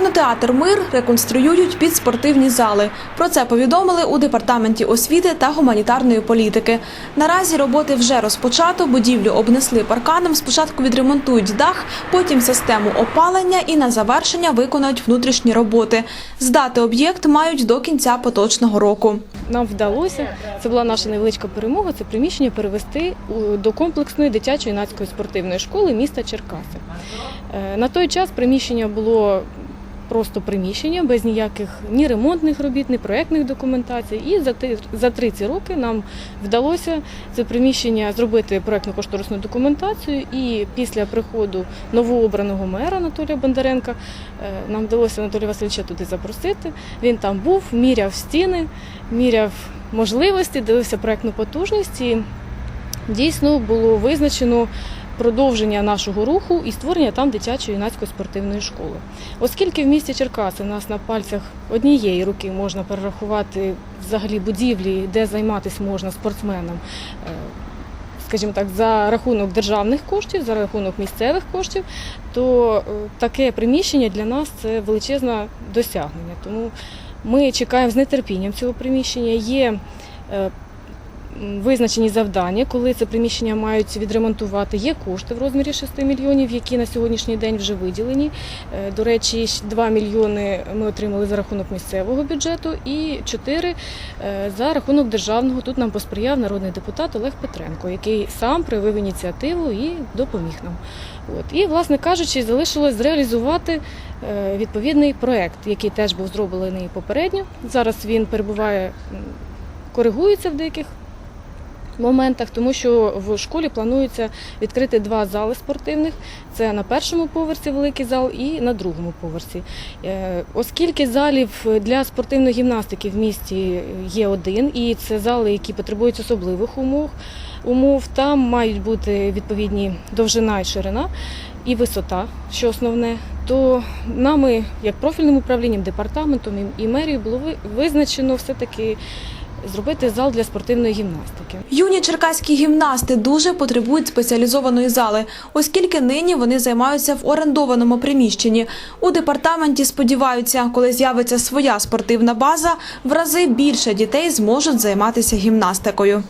Кінотеатр Мир реконструюють під спортивні зали. Про це повідомили у департаменті освіти та гуманітарної політики. Наразі роботи вже розпочато. Будівлю обнесли парканом. Спочатку відремонтують дах, потім систему опалення і на завершення виконають внутрішні роботи. Здати об'єкт мають до кінця поточного року. Нам вдалося, це була наша невеличка перемога, це приміщення перевести до комплексної дитячої юнацької спортивної школи міста Черкаси. Е, На той час приміщення було просто приміщення, без ніяких ні ремонтних робіт, ні проєктних документацій. І за за 30 роки нам вдалося це приміщення зробити проєктно-кошторисну документацію. І після приходу новообраного мера Анатолія Бондаренка е, нам вдалося Анатолія Васильовича туди запросити. Він там був, міряв стіни, міряв можливості, дивився проєктну потужність. І дійсно було визначено продовження нашого руху і створення там дитячої юнацької спортивної школи. Оскільки в місті Черкаси нас на пальцях однієї руки можна перерахувати взагалі будівлі, де займатися можна спортсменам. е, Скажімо так, за рахунок державних коштів, за рахунок місцевих коштів, то е, таке приміщення для нас це величезне досягнення. Тому ми чекаємо з нетерпінням цього приміщення. Є е, визначені завдання, коли це приміщення мають відремонтувати. Є кошти в розмірі 6 мільйонів, які на сьогоднішній день вже виділені. Е, До речі, 2 мільйони ми отримали за рахунок місцевого бюджету і 4 е, за рахунок державного. Тут нам посприяв народний депутат Олег Петренко, який сам проявив ініціативу і допоміг нам. От. І, власне кажучи, залишилось зреалізувати е, відповідний проект, який теж був зроблений попередньо. Зараз він перебуває, коригується в деяких моментах, тому що в школі планується відкрити два зали спортивних. Це на першому поверсі великий зал і на другому поверсі. Е, Оскільки залів для спортивної гімнастики в місті є один, і це зали, які потребують особливих умов, умов там мають бути відповідні довжина і ширина і висота, що основне, то нами, як профільним управлінням, департаментом і- мерією, було визначено все-таки зробити зал для спортивної гімнастики. Юні черкаські гімнасти дуже потребують спеціалізованої зали, оскільки нині вони займаються в орендованому приміщенні. У департаменті сподіваються, коли з'явиться своя спортивна база, в рази більше дітей зможуть займатися гімнастикою.